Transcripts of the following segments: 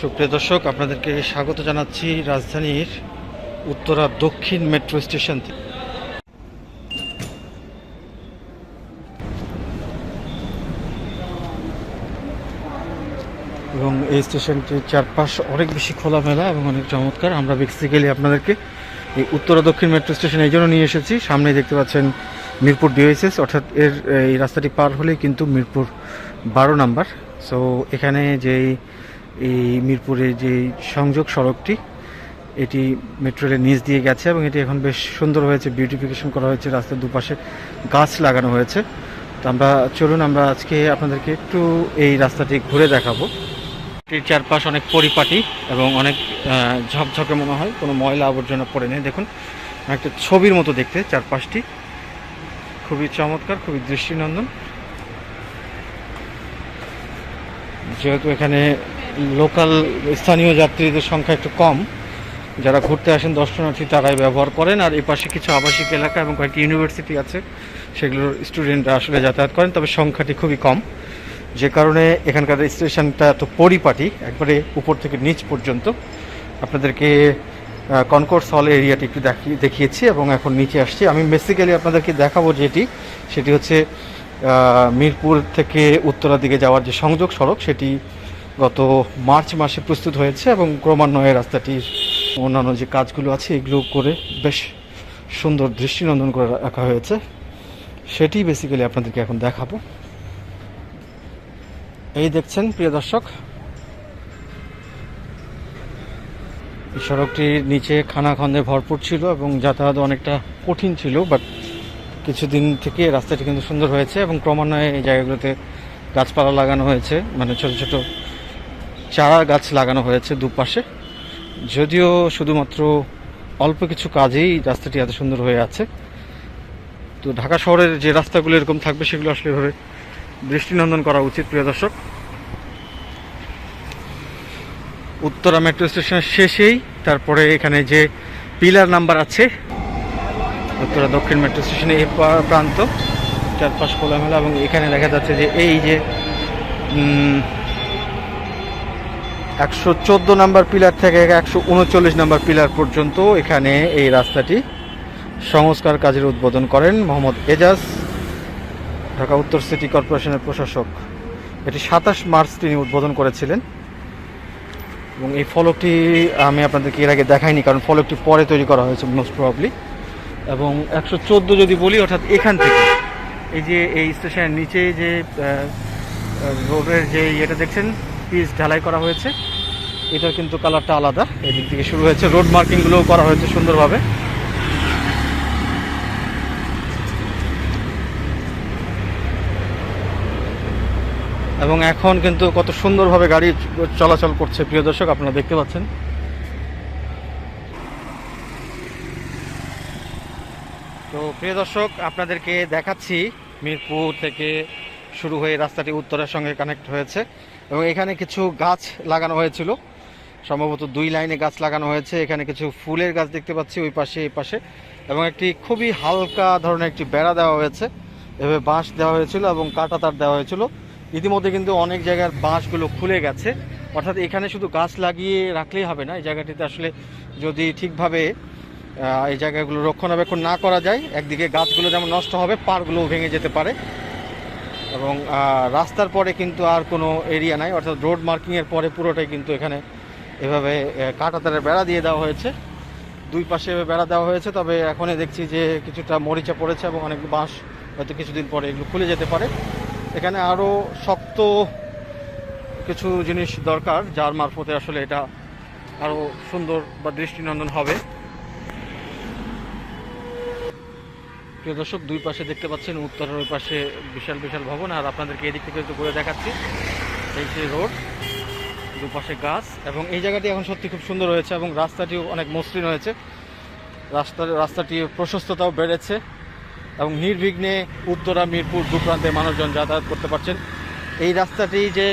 সুপ্রিয় দর্শক, আপনাদেরকে স্বাগত জানাচ্ছি রাজধানীর উত্তরা দক্ষিণ মেট্রো স্টেশন থেকে। এবং এই স্টেশনটির চারপাশ অনেক বেশি খোলামেলা এবং অনেক চমৎকার। আমরা বেসিক্যালি আপনাদেরকে এই উত্তরা দক্ষিণ মেট্রো স্টেশন এই জন্য নিয়ে এসেছি। সামনে দেখতে পাচ্ছেন মিরপুর ডিওএসএস অর্থাৎ এর, এই রাস্তাটি পার হলেই কিন্তু মিরপুর বারো নাম্বার। সো এখানে যেই এই মিরপুরে যে সংযোগ সড়কটি, এটি মেট্রো রেলের নিচ দিয়ে গেছে এবং এটি এখন বেশ সুন্দর হয়েছে বিউটিফিকেশন করা হয়েছে, রাস্তার দুপাশে গাছ লাগানো হয়েছে। তো আমরা, চলুন আমরা আজকে আপনাদেরকে একটু এই রাস্তাটি ঘুরে দেখাবো। এটির চারপাশ অনেক পরিপাটি এবং অনেক ঝকঝকে মনে হয়, কোনো ময়লা আবর্জনা পড়ে নেই। দেখুন, একটা ছবির মতো দেখতে চারপাশটি। খুবই চমৎকার, খুবই দৃষ্টিনন্দন। যেহেতু এখানে লোকাল স্থানীয় যাত্রীদের সংখ্যা একটু কম। যারা ঘুরতে আসেন, দর্শনার্থী তারাই ব্যবহার করেন। আর এই পাশে কিছু আবাসিক এলাকা এবং কয়েকটি ইউনিভার্সিটি আছে, সেগুলোর স্টুডেন্টরা আসলে যাতায়াত করেন, তবে সংখ্যাটি খুবই কম। যে কারণে এখানকার স্টেশনটা এত পরিপাটি, একবারে উপর থেকে নিচ পর্যন্ত। আপনাদেরকে কনকোর্স হল এরিয়াটি একটু দেখিয়ে দেখিয়েছি এবং এখন নিচে আসছি। আমি বেসিক্যালি আপনাদেরকে দেখাবো যেটি, সেটি হচ্ছে মিরপুর থেকে উত্তরার দিকে যাওয়ার যে সংযোগ সড়ক, সেটি গত মার্চ মাসে প্রস্তুত হয়েছে এবং ক্রমান্বয়ে রাস্তাটির অন্যান্য যে কাজগুলো আছে, এগুলো করে বেশ সুন্দর দৃষ্টিনন্দন করে রাখা হয়েছে। সেটি বেসিক্যালি আপনাদেরকে এখন দেখাবো। এই দেখছেন, প্রিয় দর্শক সড়কটির নিচে খানাখন্দে ভরপুর ছিল এবং যাতায়াত অনেকটা কঠিন ছিল বাট কিছুদিন থেকে রাস্তাটি কিন্তু সুন্দর হয়েছে এবং ক্রমান্বয়ে এই জায়গাগুলোতে গাছপালা লাগানো হয়েছে মানে ছোট ছোট চারা গাছ লাগানো হয়েছে দুপাশে। যদিও শুধুমাত্র অল্প কিছু কাজেই রাস্তাটি এত সুন্দর হয়ে আছে। তো ঢাকা শহরের যে রাস্তাগুলো এরকম থাকবে সেগুলো আসলে এভাবে দৃষ্টিনন্দন করা উচিত, প্রিয় দর্শক। উত্তরা মেট্রো স্টেশনের শেষেই, তারপরে এখানে যে পিলার নাম্বার আছে, উত্তরা দক্ষিণ মেট্রো স্টেশনে এই প্রান্ত, চারপাশ খোলামেলা এবং এখানে দেখা যাচ্ছে যে এই যে একশো চোদ্দ নাম্বার পিলার থেকে একশো উনচল্লিশ নাম্বার পিলার পর্যন্ত এখানে এই রাস্তাটি সংস্কার কাজের উদ্বোধন করেন মোহাম্মদ এজাজ, ঢাকা উত্তর সিটি কর্পোরেশনের প্রশাসক। এটি সাতাশ মার্চ তিনি উদ্বোধন করেছিলেন। এবং এই ফলকটি আমি আপনাদেরকে এর আগে দেখাইনি, কারণ ফলকটি পরে তৈরি করা হয়েছে মোস্ট প্রবলি এবং একশো চোদ্দ যদি বলি, অর্থাৎ এখান থেকে, এই যে এই স্টেশনের নিচে যে রোডের যে ইয়েটা দেখছেন, পিচ ঢালাই করা হয়েছে। এটার কিন্তু কালারটা আলাদা। এদিক থেকে শুরু হয়েছে। রোড মার্কিংগুলোও করা হয়েছে সুন্দরভাবে। এবং এখন কিন্তু কত সুন্দরভাবে গাড়ি চলাচল করছে। প্রিয় দর্শক, আপনারা দেখতে পাচ্ছেন। তো প্রিয় দর্শক, আপনাদেরকে দেখাচ্ছি মিরপুর থেকে শুরু হয়ে রাস্তাটি উত্তরের সঙ্গে কানেক্ট হয়েছে। এবং এখানে কিছু গাছ লাগানো হয়েছিল। সম্ভবত দুই লাইনে গাছ লাগানো হয়েছে। এখানে কিছু ফুলের গাছ দেখতে পাচ্ছি ওই পাশে, এই পাশে। এবং একটি খুবই হালকা ধরনের একটি বেড়া দেওয়া হয়েছে। এভাবে বাঁশ দেওয়া হয়েছিল এবং কাঁটা তার দেওয়া হয়েছিল। ইতিমধ্যে কিন্তু অনেক জায়গার বাঁশগুলো খুলে গেছে। অর্থাৎ এখানে শুধু গাছ লাগিয়ে রাখলেই হবে না, এই জায়গাটিতে আসলে যদি ঠিকভাবে এই জায়গাগুলো রক্ষণাবেক্ষণ না করা যায়, একদিকে গাছগুলো যেমন নষ্ট হবে, পাড়গুলোও ভেঙে যেতে পারে। এবং রাস্তার পরে কিন্তু আর কোনো এরিয়া নাই। অর্থাৎ রোড মার্কিংয়ের পরে পুরোটাই কিন্তু এখানে এভাবে কাঁটাতারের বেড়া দিয়ে দেওয়া হয়েছে। দুই পাশে বেড়া দেওয়া হয়েছে, তবে এখনই দেখছি যে কিছুটা মরিচা পড়েছে এবং অনেক বাঁশ হয়তো কিছুদিন পরে এগুলো খুলে যেতে পারে। এখানে আরও শক্ত কিছু জিনিস দরকার, যার মারফতে আসলে এটা আরও সুন্দর বা দৃষ্টিনন্দন হবে। প্রিয় দর্শক, দুই পাশে দেখতে পাচ্ছেন, উত্তরের ওই পাশে বিশাল বিশাল ভবন, আর আপনাদেরকে এদিক থেকে একটু ঘুরে দেখাচ্ছি। এই যে রোড দুপাশে গাছ এবং এই জায়গাটি এখন সত্যি খুব সুন্দর হয়েছে এবং রাস্তাটিও অনেক মসৃণ হয়েছে। রাস্তার রাস্তাটি প্রশস্ততাও বেড়েছে এবং নির্বিঘ্নে উত্তরা, মিরপুর দু প্রান্তে মানুষজন যাতায়াত করতে পারছেন। এই রাস্তাটি যে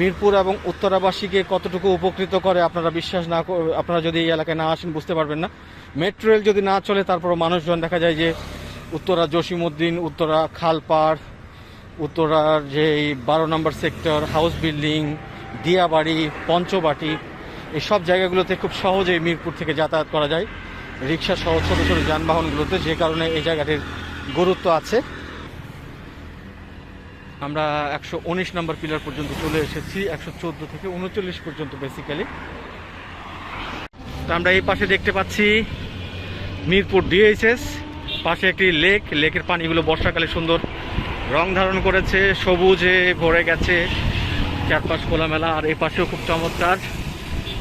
মিরপুর এবং উত্তরাবাসীকে কতটুকু উপকৃত করে আপনারা বিশ্বাস না আপনারা যদি এই এলাকায় না আসেন বুঝতে পারবেন না। মেট্রো রেল যদি না চলে, তারপরও মানুষজন দেখা যায় যে উত্তরা জসিমুদ্দিন উত্তরা খালপাড়, উত্তরার যে এই বারো নম্বর sector, house building Diabari, Panchabati, এসব জায়গাগুলোতে খুব সহজেই মিরপুর থেকে যাতায়াত করা যায়। রিক্সা সহ ছোটো ছোটো যানবাহনগুলোতে যে কারণে এই জায়গাটির গুরুত্ব আছে। আমরা একশো উনিশ নম্বর পিলার পর্যন্ত চলে এসেছি, একশো চোদ্দ থেকে উনচল্লিশ পর্যন্ত বেসিক্যালি তো আমরা এই পাশে দেখতে পাচ্ছি মিরপুর ডিএইচএস পাশে একটি লেক লেকের পানিগুলো বর্ষাকালে সুন্দর রং ধারণ করেছে, সবুজে ভরে গেছে। চারপাশ খোলামেলা আর এই পাশেও খুব চমৎকার।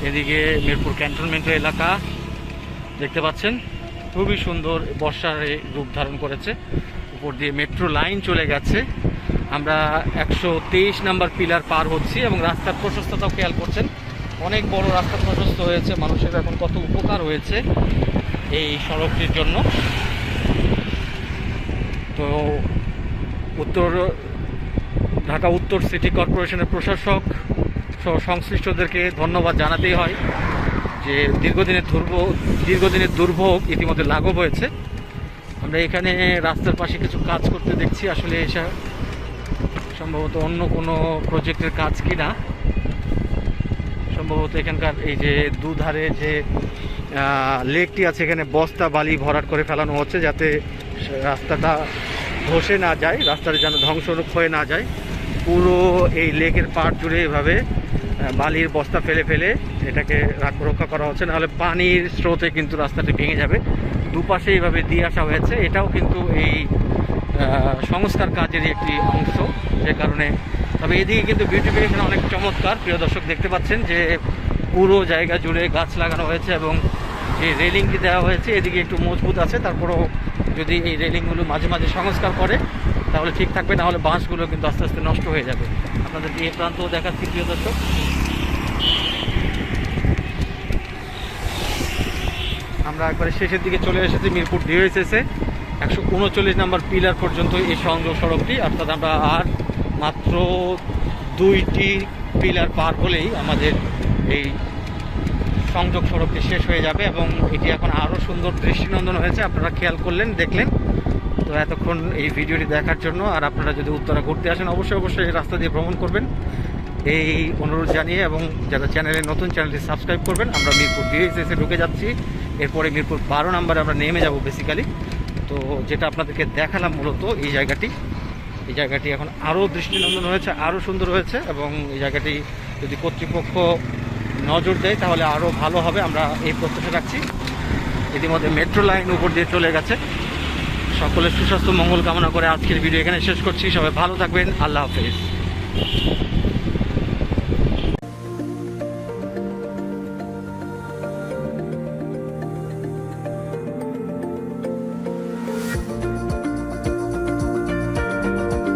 এদিকে মিরপুর ক্যান্টনমেন্ট এলাকা, দেখতে পাচ্ছেন? খুবই সুন্দর বর্ষার রূপ ধারণ করেছে। উপর দিয়ে মেট্রো লাইন চলে গেছে। আমরা একশো তেইশ নাম্বার পিলার পার হচ্ছি এবং রাস্তার প্রশস্ততাও খেয়াল করছেন। অনেক বড় রাস্তা প্রশস্ত হয়েছে, মানুষের এখন কত উপকার হয়েছে এই সড়কটির জন্য। তো উত্তর ঢাকা উত্তর সিটি কর্পোরেশনের প্রশাসক সহ সংশ্লিষ্টদেরকে ধন্যবাদ জানাতেই হয় যে দীর্ঘদিনের দুর্ভোগ দীর্ঘদিনের দুর্ভোগ ইতিমধ্যে লাঘব হয়েছে। আমরা এখানে রাস্তার পাশে কিছু কাজ করতে দেখছি। আসলে এসা সম্ভবত অন্য কোনো প্রজেক্টের কাজ কি না সম্ভবত এখানকার এই যে দুধারে যে লেকটি আছে, এখানে বস্তা, বালি ভরাট করে ফেলানো হচ্ছে যাতে রাস্তাটা ধসে না যায়, রাস্তাটা যেন ধ্বংসরূপ হয়ে না যায়। পুরো এই লেকের পাড় জুড়ে এভাবে বালির বস্তা ফেলে ফেলে এটাকে রক্ষা করা হচ্ছে। নাহলে পানির স্রোতে কিন্তু রাস্তাটি ভেঙে যাবে। দুপাশে এইভাবে দিয়ে আসা হয়েছে। এটাও কিন্তু এই সংস্কার কাজেরই একটি অংশ যে কারণে। তবে এদিকে কিন্তু বিউটিফিকেশন অনেক চমৎকার। প্রিয় দর্শক দেখতে পাচ্ছেন যে পুরো জায়গা জুড়ে গাছ লাগানো হয়েছে এবং যে রেলিংটি দেওয়া হয়েছে, এদিকে একটু মজবুত আছে। তারপরেও যদি এই রেলিংগুলো মাঝে মাঝে সংস্কার করে তাহলে ঠিক থাকবে না হলে বাঁশগুলো কিন্তু আস্তে আস্তে নষ্ট হয়ে যাবে। আপনাদেরকে এই প্রান্তও দেখাচ্ছি, প্রিয় দর্শক। আমরা একবারে শেষের দিকে চলে এসেছি, মিরপুর ডিওএসএসে একশো উনচল্লিশ নম্বর পিলার পর্যন্ত এই সংযোগ সড়কটি, অর্থাৎ আমরা আর মাত্র দুইটি পিলার পার হলেই আমাদের এই সংযোগ সড়কটি শেষ হয়ে যাবে এবং এটি এখন আরও সুন্দর দৃষ্টিনন্দন হয়েছে। আপনারা খেয়াল করলেন, দেখলেন। তো এতক্ষণ এই ভিডিওটি দেখার জন্য, আর আপনারা যদি উত্তরা ঘুরতে আসেন, অবশ্যই অবশ্যই এই রাস্তা দিয়ে ভ্রমণ করবেন। এই অনুরোধ জানিয়ে এবং যারা চ্যানেলে নতুন, চ্যানেলটি সাবস্ক্রাইব করবেন, আমরা মিরপুর ডিএসএসে ঢুকে যাচ্ছি। এরপরে মিরপুর বারো নম্বরে আমরা নেমে যাব বেসিক্যালি তো যেটা আপনাদেরকে দেখালাম মূলত এই জায়গাটি। এই জায়গাটি এখন আরও দৃষ্টিনন্দন হয়েছে, আরও সুন্দর হয়েছে এবং এই জায়গাটি যদি কর্তৃপক্ষ নজর দেয়, তাহলে আরও ভালো হবে। আমরা এই প্রত্যাশা রাখছি। ইতিমধ্যে মেট্রো লাইন উপর দিয়ে চলে গেছে। সকলের সুস্বাস্থ্য, মঙ্গল কামনা করে আজকের ভিডিও এখানে শেষ করছি। সবাই ভালো থাকবেন। আল্লাহ হাফেজ।